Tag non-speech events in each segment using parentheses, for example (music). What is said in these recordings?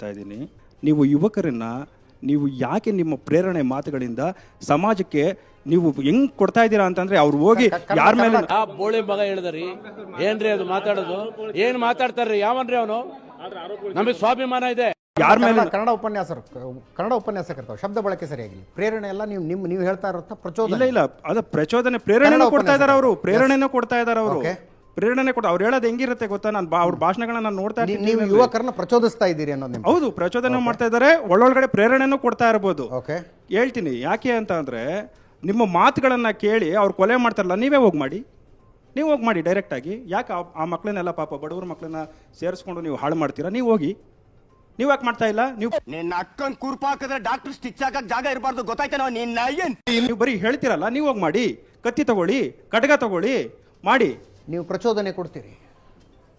ಕೇಳ್ತಾ ಇದ್ದೀನಿ. ನೀವು ಯುವಕರನ್ನ ನೀವು ಯಾಕೆ ನಿಮ್ಮ ಪ್ರೇರಣೆ ಮಾತುಗಳಿಂದ ಸಮಾಜಕ್ಕೆ ನೀವು ಹೆಂಗ್ ಕೊಡ್ತಾ ಇದ್ದೀರಾ ಅಂತಂದ್ರೆ ಅವ್ರು ಹೋಗಿ ಯಾರ ಮೇಲೆ ಆ ಬೋಳಿ ಮಗ ಹೇಳಿದ್ರಿ. ಏನ್ರಿ ಅದು ಮಾತಾಡೋದು? ಏನ್ ಮಾತಾಡ್ತಾರ್ರಿ? ಯಾವನ್ರಿ ಅವನು? ನಮಗೆ ಸ್ವಾಭಿಮಾನ ಇದೆ. ಯಾರ ಮೇಲೆ ಕನ್ನಡ- ಕನ್ನಡ ಉಪನ್ಯಾಸರು ಕನ್ನಡ ಉಪನ್ಯಾಸಕರ್ತಾವ ಶಬ್ದ ಬಳಕೆ ಸರಿಯಾಗಿಲ್ಲ. ಪ್ರೇರಣೆ ಎಲ್ಲ ನೀವು ನಿಮ್ ನೀವು ಹೇಳ್ತಾ ಇರೋ ಪ್ರಚೋದನೆ. ಇಲ್ಲ ಇಲ್ಲ. ಅದ ಪ್ರಚೋದನೆ. ಪ್ರೇರಣೆನೂ ಕೊಡ್ತಾ ಇದಾರೆ ಅವರು. ಉಪನ್ಯಾಸ. ಪ್ರೇರಣೆನೂ ಕೊಡ್ತಾ ಇದಾರೆ ಅವರು. ಪ್ರೇರಣೆ ಕೊಟ್ಟು ಅವ್ರು ಹೇಳೋದು ಹೆಂಗಿರುತ್ತೆ ಗೊತ್ತಾ? ನಾನು ಅವ್ರ ಭಾಷಣಗಳನ್ನ ನಾನು ನೋಡ್ತಾ ಇದ್ದೀನಿ ಇರ್ತೀನಿ ನೀವು ಯುವಕರನ್ನ ಪ್ರಚೋದಿಸ್ತಾ ಇದ್ದೀರಿ ಅನ್ನೋದು ಹೌದು ಪ್ರಚೋದನೆ ಮಾಡ್ತಾ ಇದ್ದಾರೆ. ಒಳ್ಳೊಳಗಡೆ ಪ್ರೇರಣೆನೂ ಕೊಡ್ತಾ ಇರ್ಬೋದು. ಓಕೆ ಹೇಳ್ತೀನಿ ಯಾಕೆ ಅಂತ ಅಂದ್ರೆ ನಿಮ್ಮ ಮಾತುಗಳನ್ನ ಕೇಳಿ ಅವ್ರು ಕೊಲೆ ಮಾಡ್ತಾರಲ್ಲ ನೀವೇ ಹೋಗಿ ಮಾಡಿ. ನೀವು ಹೋಗಿ ಮಾಡಿ ಡೈರೆಕ್ಟ್ ಆಗಿ. ಯಾಕೆ ಆ- ಆ ಮಕ್ಕಳನ್ನೆಲ್ಲ ಪಾಪ ಬಡವ್ರ ಮಕ್ಕಳನ್ನ ಸೇರಿಸ್ಕೊಂಡು ನೀವು ಹಾಳು ಮಾಡ್ತೀರಾ? ನೀವು ಹೋಗಿ. ನೀವು ಯಾಕೆ ಮಾಡ್ತಾ ಇಲ್ಲ? ನೀವು ನಿನ್ನ ಅಕ್ಕನ್ ಕುರ್ಪ ಹಾಕಿದ್ರೆ ಡಾಕ್ಟರ್ ಸ್ಟಿಚ್ ಹಾಕಕ್ ಜಾಗ ಇರಬಾರ್ದು ಗೊತ್ತಾಯ್ತೇನೋ ನಿನ್ನ ಏನ್? ನೀವು ಬರೀ ಹೇಳ್ತೀರಲ್ಲ ನೀವು ಹೋಗಿ ಮಾಡಿ. ಕತ್ತಿ ತಗೊಳ್ಳಿ ಖಡ್ಗ ತಗೊಳ್ಳಿ ಮಾಡಿ. ನೀವು ಪ್ರಚೋದನೆ ಕೊಡ್ತೀರಿ.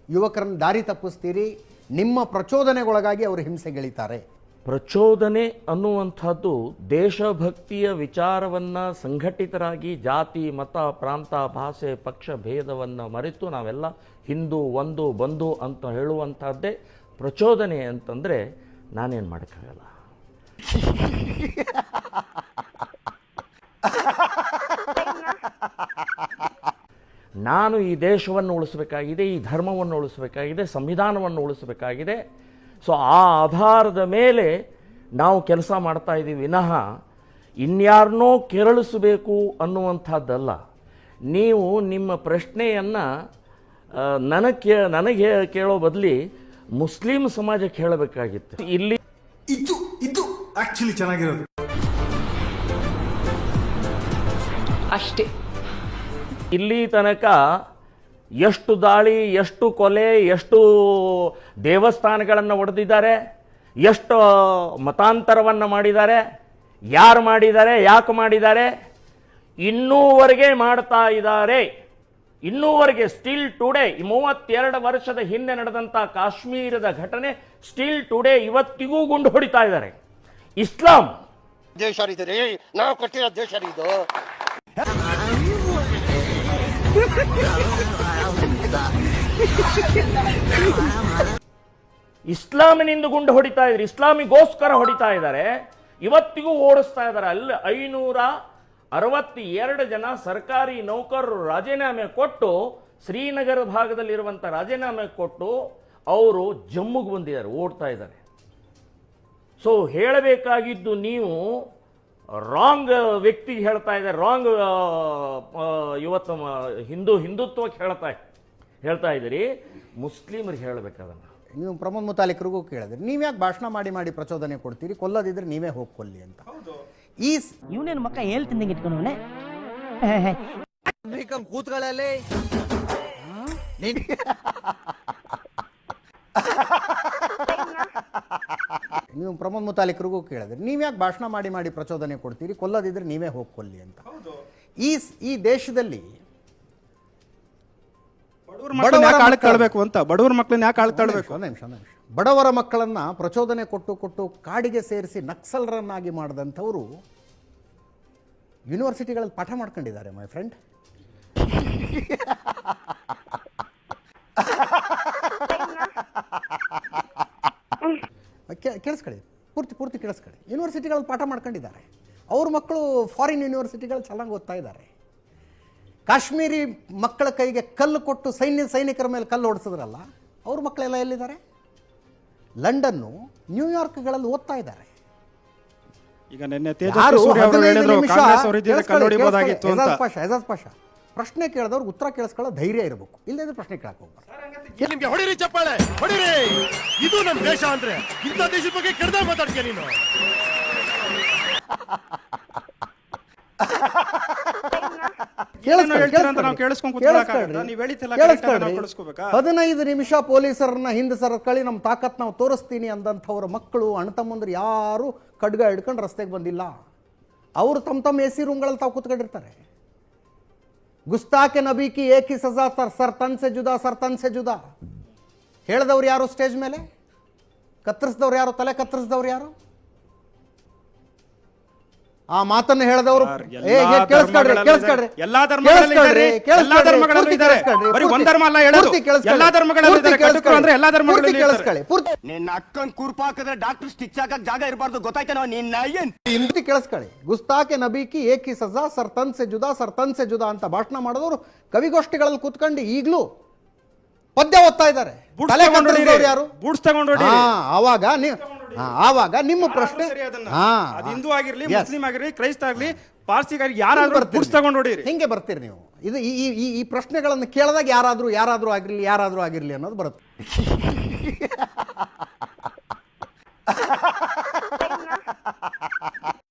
ಯುವಕರನ್ನು ದಾರಿ ತಪ್ಪಿಸ್ತೀರಿ. ನಿಮ್ಮ ಪ್ರಚೋದನೆಗೊಳಗಾಗಿ ಅವರು ಹಿಂಸೆಗೆಳಿತಾರೆ. ಪ್ರಚೋದನೆ ಅನ್ನುವಂಥದ್ದು ದೇಶಭಕ್ತಿಯ ವಿಚಾರವನ್ನು ಸಂಘಟಿತರಾಗಿ ಜಾತಿ ಮತ ಪ್ರಾಂತ ಭಾಷೆ ಪಕ್ಷ ಭೇದವನ್ನು ಮರೆತು ನಾವೆಲ್ಲ ಹಿಂದೂ ಒಂದು ಬಂಧು ಅಂತ ಹೇಳುವಂಥದ್ದೇ ಪ್ರಚೋದನೆ ಅಂತಂದರೆ ನಾನೇನು ಮಾಡೋಕ್ಕಾಗಲ್ಲ. (laughs) (laughs) ನಾನು ಈ ದೇಶವನ್ನು ಉಳಿಸಬೇಕಾಗಿದೆ ಈ ಧರ್ಮವನ್ನು ಉಳಿಸಬೇಕಾಗಿದೆ ಸಂವಿಧಾನವನ್ನು ಉಳಿಸಬೇಕಾಗಿದೆ. ಸೊ ಆ ಆಧಾರದ ಮೇಲೆ ನಾವು ಕೆಲಸ ಮಾಡ್ತಾ ಇದ್ದೀವಿ. ವಿನಃ ಇನ್ಯಾರನ್ನೋ ಕೆರಳಿಸಬೇಕು ಅನ್ನುವಂಥದ್ದಲ್ಲ. ನೀವು ನಿಮ್ಮ ಪ್ರಶ್ನೆಯನ್ನು ನನಗೆ ಕೇ ನನಗೆ ಕೇಳೋ ಬದಲಿ ಮುಸ್ಲಿಂ ಸಮಾಜಕ್ಕೆ ಹೇಳಬೇಕಾಗಿತ್ತು ಇಲ್ಲಿ ಇದು ಇದು ಆಕ್ಚುಲಿ ಚೆನ್ನಾಗಿರೋದು. ಅಷ್ಟೇ. ಇಲ್ಲಿ ತನಕ ಎಷ್ಟು ದಾಳಿ, ಎಷ್ಟು ಕೊಲೆ, ಎಷ್ಟು ದೇವಸ್ಥಾನಗಳನ್ನು ಒಡೆದಿದ್ದಾರೆ, ಎಷ್ಟು ಮತಾಂತರವನ್ನು ಮಾಡಿದ್ದಾರೆ, ಯಾರು ಮಾಡಿದ್ದಾರೆ, ಯಾಕೆ ಮಾಡಿದ್ದಾರೆ, ಇನ್ನೂವರೆಗೆ ಮಾಡ್ತಾ ಇದ್ದಾರೆ. ಇನ್ನೂವರೆಗೆ ಸ್ಟಿಲ್ ಟುಡೇ ಮೂವತ್ತೆರಡು ವರ್ಷದ ಹಿಂದೆ ನಡೆದಂಥ ಕಾಶ್ಮೀರದ ಘಟನೆ ಸ್ಟಿಲ್ ಟುಡೇ ಇವತ್ತಿಗೂ ಗುಂಡು ಹೊಡಿತಾ ಇದ್ದಾರೆ. ಇಸ್ಲಾಂ. ದೇಶ ನಾವು ಕೊಟ್ಟಿರೋ ದೇಶ ಇಸ್ಲಾಮಿನಿಂದ ಗುಂಡು ಹೊಡಿತಾ ಇದ್ದಾರೆ. ಇಸ್ಲಾಮಿಗೋಸ್ಕರ ಹೊಡಿತಾ ಇದ್ದಾರೆ. ಇವತ್ತಿಗೂ ಓಡಿಸ್ತಾ ಇದ್ದಾರೆ. ಅಲ್ಲಿ ಐನೂರ ಅರವತ್ತೆರಡು ಜನ ಸರ್ಕಾರಿ ನೌಕರರು ರಾಜೀನಾಮೆ ಕೊಟ್ಟು ಶ್ರೀನಗರ ಭಾಗದಲ್ಲಿರುವಂಥ ರಾಜೀನಾಮೆ ಕೊಟ್ಟು ಅವರು ಜಮ್ಮುಗೆ ಬಂದಿದ್ದಾರೆ, ಓಡ್ತಾ ಇದ್ದಾರೆ. ಸೊ ಹೇಳಬೇಕಾಗಿದ್ದು ನೀವು ರಾಂಗ್ ವ್ಯಕ್ತಿಗೆ ಹೇಳ್ತಾ ಇದೆ ರಾಂಗ್ ಇವತ್ತು ಮ- ಹಿಂದೂ ಹಿಂದುತ್ವಕ್ಕೆ ಹೇಳ್ತಾ ಹೇಳ್ತಾ ಇದ್ದೀರಿ. ಮುಸ್ಲಿಮರಿಗೆ ಹೇಳಬೇಕದನ್ನು ನೀವು ಪ್ರಮೋದ್ ಮುತಾಲಿಕರಿಗೂ ಕೇಳಿದ್ರಿ. ನೀವು ಯಾಕೆ ಭಾಷಣ ಮಾಡಿ ಮಾಡಿ ಪ್ರಚೋದನೆ ಕೊಡ್ತೀರಿ? ಕೊಲ್ಲದಿದ್ರೆ ನೀವೇ ಹೋಗಿ ಕೊಲ್ಲಿ ಅಂತ. ಈ ಇವನೇನ್ ಮಕ್ಕ ಹೇಳ್ತೀನಿ ತಿಂದಂಗೆ ಇಟ್ಕೊಂಡವನೆ ಕೂತ್ಗಳಲ್ಲಿ. (laughs) ನೀವು ಪ್ರಮೋದ್ ಮುತಾಲಿಕರಿಗೂ ಕೇಳಿದ್ರಿ ನೀವು ಯಾಕೆ ಭಾಷಣ ಮಾಡಿ ಮಾಡಿ ಪ್ರಚೋದನೆ ಕೊಡ್ತೀರಿ? ಕೊಲ್ಲದಿದ್ರೆ ನೀವೇ ಹೋಗಿ ಕೊಲ್ಲಿ ಅಂತ. ಈ ಈ ದೇಶದಲ್ಲಿ ಅಂತ? ಬಡವ್ರ ಮಕ್ಕಳನ್ನ ಯಾಕೆ ಆಳಕ್ಕೆ ತಳ್ಬೇಕು? ಒಂದು ನಿಮಿಷ ನಿಮಿಷ. ಬಡವರ ಮಕ್ಕಳನ್ನ ಪ್ರಚೋದನೆ ಕೊಟ್ಟು ಕೊಟ್ಟು ಕಾಡಿಗೆ ಸೇರಿಸಿ ನಕ್ಸಲ್ರನ್ನಾಗಿ ಮಾಡಿದಂಥವರು ಯೂನಿವರ್ಸಿಟಿಗಳಲ್ಲಿ ಪಾಠ ಮಾಡ್ಕೊಂಡಿದ್ದಾರೆ ಮೈ ಫ್ರೆಂಡ್ ಕೇಳಿಸ್ಕೊಳ್ಳಿ ಪೂರ್ತಿ ಪೂರ್ತಿ ಕೇಳಿಸ್ಕೊಳ್ಳಿ. ಯೂನಿವರ್ಸಿಟಿಗಳಲ್ಲಿ ಪಾಠ ಮಾಡ್ಕೊಂಡಿದ್ದಾರೆ. ಅವ್ರ ಮಕ್ಕಳು ಫಾರಿನ್ ಯೂನಿವರ್ಸಿಟಿಗಳು ಚೆನ್ನಾಗಿ ಓದ್ತಾ ಇದ್ದಾರೆ. ಕಾಶ್ಮೀರಿ ಮಕ್ಕಳ ಕೈಗೆ ಕಲ್ಲು ಕೊಟ್ಟು ಸೈನ್ಯ ಸೈನಿಕರ ಮೇಲೆ ಕಲ್ಲು ಓಡಿಸಿದ್ರಲ್ಲ ಅವ್ರ ಮಕ್ಕಳೆಲ್ಲ ಎಲ್ಲಿದ್ದಾರೆ? ಲಂಡನ್ನು ನ್ಯೂಯಾರ್ಕ್ಗಳಲ್ಲಿ ಓದ್ತಾ ಇದ್ದಾರೆ. ಈಗ ನಿನ್ನೆ ಯಾರು ತೇಜಸ್ವಿ ಸೂರ್ಯ ಅವರು ಹೇಳಿದ್ರು ಕಾಂಗ್ರೆಸ್ ಅವರು ಇದ್ದಿದ್ರೆ ಕೇಳಿಸ್ಕೊಳ್ಳಿ, ಅಂತ. ಪಾಷ ಎಜಾಜ್ ಪಾಷ. ಪ್ರಶ್ನೆ ಕೇಳಿದವ್ರು ಉತ್ತರ ಕೇಳಿಸ್ಕೊಳ್ಳೋ ಧೈರ್ಯ ಇರಬೇಕು. ಇಲ್ಲದಿದ್ರೆ ಪ್ರಶ್ನೆ ಕೇಳಕ್ಕೆ ಹೋಗ್ಬಾರ್ದು ನಿಮ್ಗೆ ಹೊಡಿರಿ ಚಪ್ಪಾಳೆ ಹೊಡಿರಿ. ಇದು ನಮ್ಮ ದೇಶ ಅಂದ್ರೆ. ಇಂಥ ದೇಶದ ಬಗ್ಗೆ ಕೆಡ್ದಾಗ ಮಾತಾಡ್ತೀಯ ನೀನು? ಹದಿನೈದು ನಿಮಿಷ ಪೊಲೀಸರನ್ನ ಹಿಂದೆ ಸರಕಳಿ ನಮ್ಮ ತಾಕತ್ ನಾವು ತೋರಿಸ್ತೀನಿ ಅಂದಂಥವ್ರ ಮಕ್ಕಳು ಅಣ್ಣತಮ್ಮಂದ್ರು ಯಾರು ಖಡ್ಗ ಹಿಡ್ಕೊಂಡು ರಸ್ತೆಗೆ ಬಂದಿಲ್ಲ. ಅವರು ತಮ್ಮ ತಮ್ಮ ಎ ಸಿ ರೂಮ್ಗಳಲ್ಲಿ ತಾವು ಕೂತ್ಕೊಂಡಿರ್ತಾರೆ. ಗುಸ್ತಾಕೆ ನಬಿ ಕಿ ಏಕಿ ಸಜಾ ತರ್ ಸರ್ ತನ್ಸೆ ಜುದಾ, ಸರ್ ತನ್ ಸೆ ಜುದಾ. ಹೇಳ್ದವ್ರು ಯಾರು ಸ್ಟೇಜ್ ಮೇಲೆ? ಕತ್ತರಿಸಿದವ್ರು ಯಾರು? ತಲೆ ಕತ್ತರಿಸಿದವ್ರು ಯಾರು? ಆ ಮಾತನ್ನ ಹೇಳದವರು ಎಲ್ಲಾ ಏ, ಕೇಳಿಸ್ಕೊಳ್ರಿ ಕೇಳಿಸ್ಕೊಳ್ರಿ. ಎಲ್ಲಾ ಧರ್ಮಗಳಲ್ಲಿ ಎಲ್ಲಾ ಧರ್ಮಗಳಲ್ಲೂ ಪೂರ್ತಿ ಇದ್ದಾರೆ. ಕೇಳಿಸ್ಕೊಳ್ರಿ, ಒಂದ್ ಧರ್ಮ ಅಲ್ಲ ಹೇಳೋದು. ಎಲ್ಲಾ ಧರ್ಮಗಳಲ್ಲೂ ಪೂರ್ತಿ ಇದ್ದಾರೆ. ಕಟುಕರು ಅಂದ್ರೆ ಎಲ್ಲಾ ಧರ್ಮಗಳಲ್ಲೂ ಪೂರ್ತಿ ಕೇಳಿಸ್ಕೊಳ್ಳಿ ಪೂರ್ತಿ ನಿನ್ನ ಅಕ್ಕನ್ ಕುರ್ಪಾಕಿದ್ರೆ ಡಾಕ್ಟರ್ ಸ್ಟಿಚ್ ಹಾಕಕ್ ಜಾಗ ಇರಬಾರ್ದು ಗೊತ್ತಾಯ್ತೇನೋ ನಿನ್ನ ಏನ್ ಹಿಂದಿ ಕೇಳಿಸ್ಕೊಳ್ಳಿ ಗುಸ್ತಾಕೆ ನಬೀಕಿ ಏಕಿ ಸಜಾ ಸರ್ ತನ್ಸೆ ಜುದಾ ಸರ್ ತನ್ಸೆ ಜುದಾ ಅಂತ ಭಾಷಣ ಮಾಡಿದವರು ಕವಿಗೋಷ್ಠಿಗಳಲ್ಲಿ ಕೂತ್ಕೊಂಡು ಈಗಲೂ ಪದ್ಯ ಓದ್ತಾ ಇದ್ದಾರೆ. ಯಾರು? ಬೂಟ್ಸ್ ತಗೊಂಡು ಅವಾಗ ಆವಾಗ ನೀವು ಹಾ, ಆವಾಗ ನಿಮ್ಮ ಪ್ರಶ್ನೆ. ಹಾ ಅದು ಹಿಂದೂ ಆಗಿರ್ಲಿ Yes. ಮುಸ್ಲಿಂ ಆಗಿರ್ಲಿ ಕ್ರೈಸ್ತ ಆಗಲಿ ಪಾರ್ಸಿಗಾಗ್ಲಿ ಯಾರಾದ್ರೂ ಬರ್ತೀರಿ ನೀವು. ತಗೊಂಡು ಹೊಡೀರಿ ಹಿಂಗೆ ಬರ್ತೀರಿ ನೀವು ಇದು ಈ ಈ- ಈ ಈ ಪ್ರಶ್ನೆಗಳನ್ನು ಕೇಳಿದಾಗ ಯಾರಾದರೂ ಯಾರಾದರೂ ಆಗಿರಲಿ ಯಾರಾದರೂ ಆಗಿರಲಿ ಅನ್ನೋದು ಬರುತ್ತೆ